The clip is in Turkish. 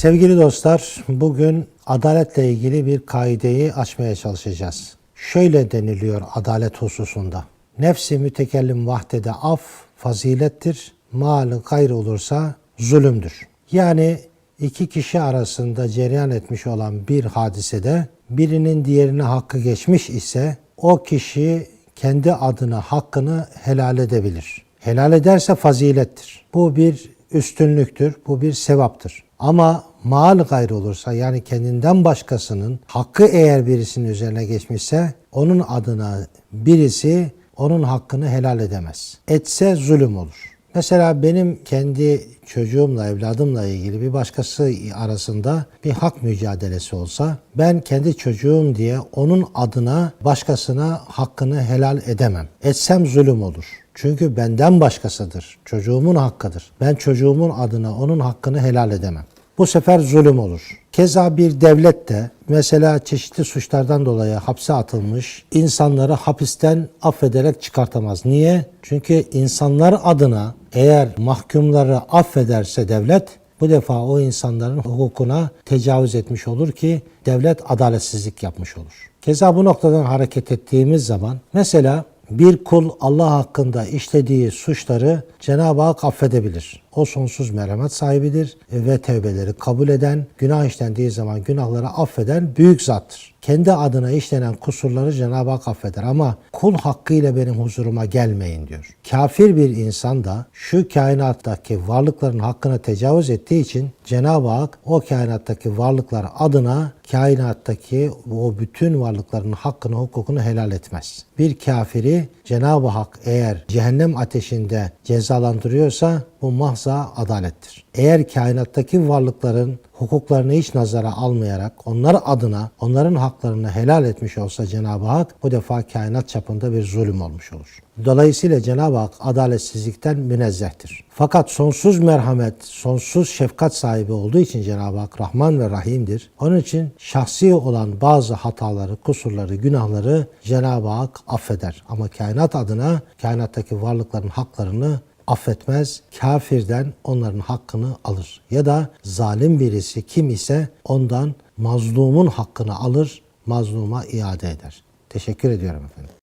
Sevgili dostlar, bugün adaletle ilgili bir kaideyi açmaya çalışacağız. Şöyle deniliyor adalet hususunda. Nefsi mütekellim vahdede af fazilettir, malı gayr olursa zulümdür. Yani iki kişi arasında cereyan etmiş olan bir hadisede birinin diğerine hakkı geçmiş ise o kişi kendi adına hakkını helal edebilir. Helal ederse fazilettir. Bu bir üstünlüktür, bu bir sevaptır. Ama mal gayrı olursa yani kendinden başkasının hakkı eğer birisinin üzerine geçmişse onun adına birisi onun hakkını helal edemez. Etse zulüm olur. Mesela benim kendi çocuğumla, evladımla ilgili bir başkası arasında bir hak mücadelesi olsa ben kendi çocuğum diye onun adına başkasına hakkını helal edemem. Etsem zulüm olur. Çünkü benden başkasıdır. Çocuğumun hakkıdır. Ben çocuğumun adına onun hakkını helal edemem. Bu sefer zulüm olur. Keza bir devlet de mesela çeşitli suçlardan dolayı hapse atılmış insanları hapisten affederek çıkartamaz. Niye? Çünkü insanlar adına eğer mahkumları affederse devlet bu defa o insanların hukukuna tecavüz etmiş olur ki devlet adaletsizlik yapmış olur. Keza bu noktadan hareket ettiğimiz zaman mesela bir kul Allah hakkında işlediği suçları Cenab-ı Hak affedebilir. O sonsuz merhamet sahibidir ve tevbeleri kabul eden, günah işlendiği zaman günahları affeden büyük zattır. Kendi adına işlenen kusurları Cenab-ı Hak affeder ama kul hakkıyla benim huzuruma gelmeyin diyor. Kafir bir insan da şu kainattaki varlıkların hakkına tecavüz ettiği için Cenab-ı Hak o kainattaki varlıklar adına kainattaki o bütün varlıkların hakkını, hukukunu helal etmez. Bir kafiri Cenab-ı Hak eğer cehennem ateşinde cezalandırıyorsa bu mahza adalettir. Eğer kainattaki varlıkların hukuklarını hiç nazara almayarak onlar adına onların haklarını helal etmiş olsa Cenab-ı Hak bu defa kainat çapında bir zulüm olmuş olur. Dolayısıyla Cenab-ı Hak adaletsizlikten münezzehtir. Fakat sonsuz merhamet, sonsuz şefkat sahibi olduğu için Cenab-ı Hak Rahman ve Rahim'dir. Onun için şahsi olan bazı hataları, kusurları, günahları Cenab-ı Hak affeder. Ama kainat adına kainattaki varlıkların haklarını affetmez. Kafirden onların hakkını alır. Ya da zalim birisi kim ise ondan mazlumun hakkını alır, mazluma iade eder. Teşekkür ediyorum efendim.